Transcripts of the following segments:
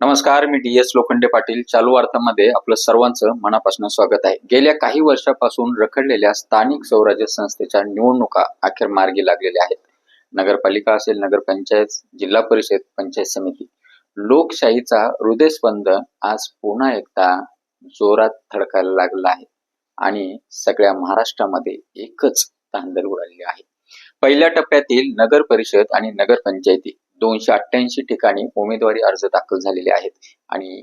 नमस्कार मी D S Lokhande Patil. चालू वार्तामध्ये आपलं सर्वांचं मनापासून स्वागत आहे. गेल्या काही वर्षापासून रखडलेल्या स्थानिक स्वराज्य संस्थेच्या निवडणुका अखेर मार्गी लागलेल्या आहेत. नगरपालिका असेल नगरपंचायत जिल्हा परिषद पंचायत समिती. लोकशाहीचा हृदयस्पंद आज पुन्हा एकदा जोरात थडकायला लागला आहे आणि सगळ्या महाराष्ट्रामध्ये एकच धांदल उडालेली आहे. पहिल्या टप्प्यातील नगर परिषद आणि नगरपंचायती दोनशे अठ्ठ्याऐंशी ठिकाणी उमेदवारी अर्ज दाखल झालेले आहेत. आणि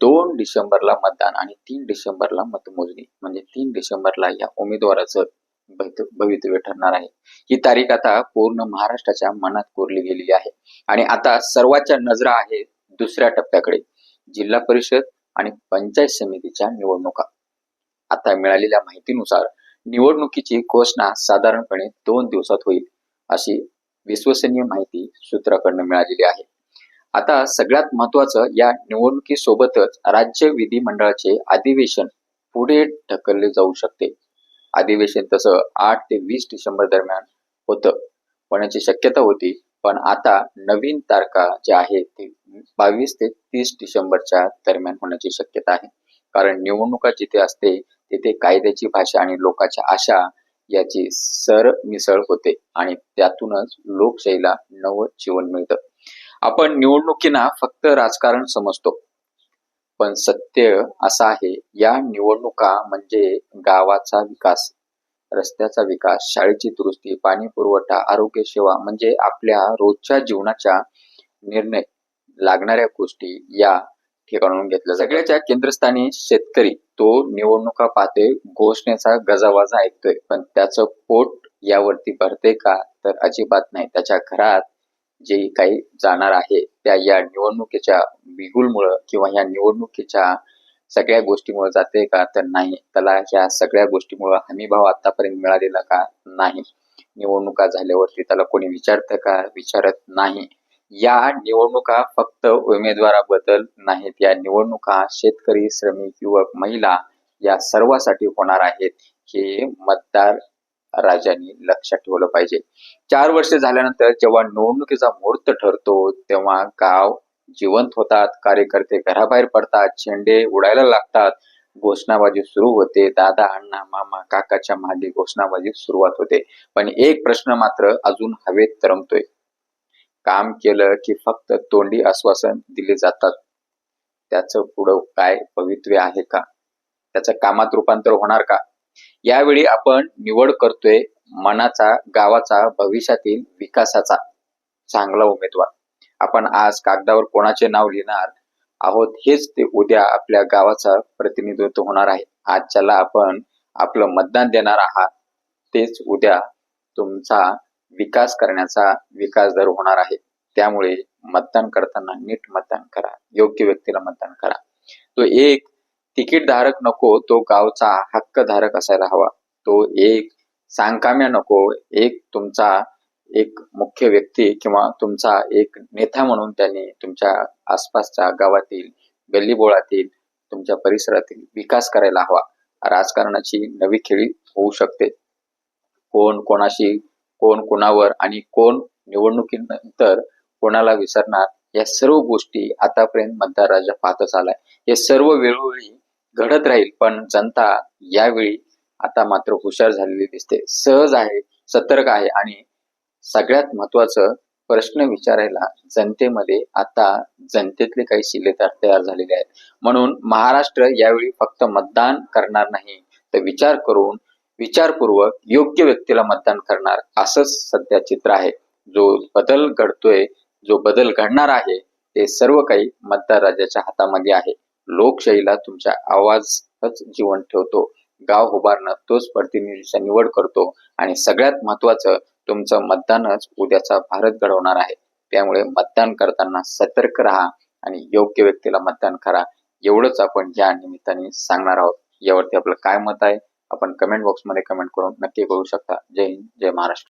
दोन डिसेंबरला मतदान आणि तीन डिसेंबरला मतमोजणी. म्हणजे तीन डिसेंबरला या उमेदवाराचं भवितव्य ठरणार आहे. ही तारीख आता पूर्ण महाराष्ट्राच्या मनात कोरली गेलेली आहे. आणि आता सर्वांच्या नजरा आहेत दुसऱ्या टप्प्याकडे. जिल्हा परिषद आणि पंचायत समितीच्या निवडणुका. आता मिळालेल्या माहितीनुसार निवडणुकीची घोषणा साधारणपणे दोन दिवसात होईल अशी विश्वसनीय माहिती सूत्राकडनं मिळालेली आहे. आता सगळ्यात महत्वाचं या निवडणुकीसोबतच राज्य विधिमंडळाचे अधिवेशन पुढे ढकलले जाऊ शकते. अधिवेशन तसं आठ ते वीस डिसेंबर दरम्यान होतं. होण्याची शक्यता होती पण आता नवीन तारखा ज्या आहेत ते बावीस ते तीस डिसेंबरच्या दरम्यान होण्याची शक्यता आहे. कारण निवडणुका जिथे असते तिथे कायद्याची भाषा आणि लोकांच्या आशा याची सरमिसळ होते आणि त्यातूनच लोकशाहीला नवं जीवन मिळतं. आपण निवडणुकीना फक्त राजकारण समजतो. पण सत्य असं आहे या निवडणुका म्हणजे गावाचा विकास रस्त्याचा विकास शाळेची दुरुस्ती पाणी पुरवठा आरोग्य सेवा म्हणजे आपल्या रोजच्या जीवनाच्या निर्णय लागणाऱ्या गोष्टी या ठिकाणून घेतलं सगळ्याच्या केंद्रस्थानी शेतकरी तो निवडणुका पाहते घोषणेचा गजावाजा ऐकतोय. पण त्याचं पोट यावरती भरते का? तर अजिबात नाही. त्याच्या घरात जे काही जाणार आहे त्या या निवडणुकीच्या बिगुलमुळं किंवा या निवडणुकीच्या सगळ्या गोष्टीमुळे जाते का? तर नाही. त्याला ह्या सगळ्या गोष्टीमुळे हमीभाव आतापर्यंत मिळालेला का? नाही. निवडणुका झाल्यावरती त्याला कोणी विचारतं का? विचारत नाही. या निवडणुका फक्त उमेदवाराबद्दल नाहीत. या निवडणुका शेतकरी श्रमिक युवक महिला या सर्वासाठी होणार आहेत हे मतदार राजांनी लक्षात ठेवलं पाहिजे. चार वर्ष झाल्यानंतर जेव्हा निवडणुकीचा मुहूर्त ठरतो तेव्हा गाव जिवंत होतात कार्यकर्ते घराबाहेर पडतात झेंडे उडायला लागतात घोषणाबाजी सुरू होते दादा अण्णा मामा काकाच्या मागे घोषणाबाजी सुरुवात होते. पण एक प्रश्न मात्र अजून हवेत तरंगतोय. काम केलं की फक्त तोंडी आश्वासन दिले जातात. त्याचं पुढं काय पवित्र आहे का? त्याचं कामात रूपांतर होणार का? यावेळी आपण निवड करतोय मनाचा गावाचा भविष्यातील विकासाचा चांगला उमेदवार. आपण आज कागदावर कोणाचे नाव लिहिणार आहोत हेच ते उद्या आपल्या गावाचा प्रतिनिधित्व होणार आहे. आज ज्याला आपण आपलं मतदान देणार आहात तेच उद्या तुमचा विकास करण्याचा विकास दर होणार आहे. त्यामुळे मतदान करताना नीट मतदान करा. योग्य व्यक्तीला मतदान करा. तो एक तिकीट धारक नको तो गावचा हक्क धारक असायला हवा. तो एक सांगकाम्या नको एक तुमचा एक मुख्य व्यक्ती किंवा तुमचा एक नेता म्हणून त्यांनी तुमच्या आसपासच्या गावातील गल्लीबोळातील तुमच्या परिसरातील विकास करायला हवा. राजकारणाची नवी खेळी होऊ शकते. कोण कोणाशी कोण कोणावर आणि कोण निवडणुकीनंतर कोणाला विसरणार या सर्व गोष्टी आतापर्यंत मतदार राजा पाहतच आलाय. हे सर्व वेळोवेळी घडत राहील पण जनता यावेळी आता मात्र हुशार झालेली दिसते. सहज आहे सतर्क आहे आणि सगळ्यात महत्वाचं प्रश्न विचारायला जनतेमध्ये आता जनतेतले काही शिलेदार तयार झालेले आहेत. म्हणून महाराष्ट्र यावेळी फक्त मतदान करणार नाही तर विचार करून विचारपूर्वक योग्य व्यक्तीला मतदान करणार. असंच सध्या चित्र आहे. जो बदल घडतोय जो बदल घडणार आहे ते सर्व काही मतदार राजाच्या हातामध्ये आहे. लोकशाहीला तुमच्या आवाजच जीवन ठेवतो. गाव उभारणं तोच प्रतिनिधीचा निवड करतो आणि सगळ्यात महत्वाचं तुमचं मतदानच उद्याचा भारत घडवणार आहे. त्यामुळे मतदान करताना सतर्क राहा आणि योग्य व्यक्तीला मतदान करा. एवढंच आपण या निमित्ताने सांगणार आहोत. यावरती आपलं काय मत आहे? आपण कमेंट बॉक्समध्ये कमेंट करून नक्की कळू शकता. जय हिंद जय महाराष्ट्र.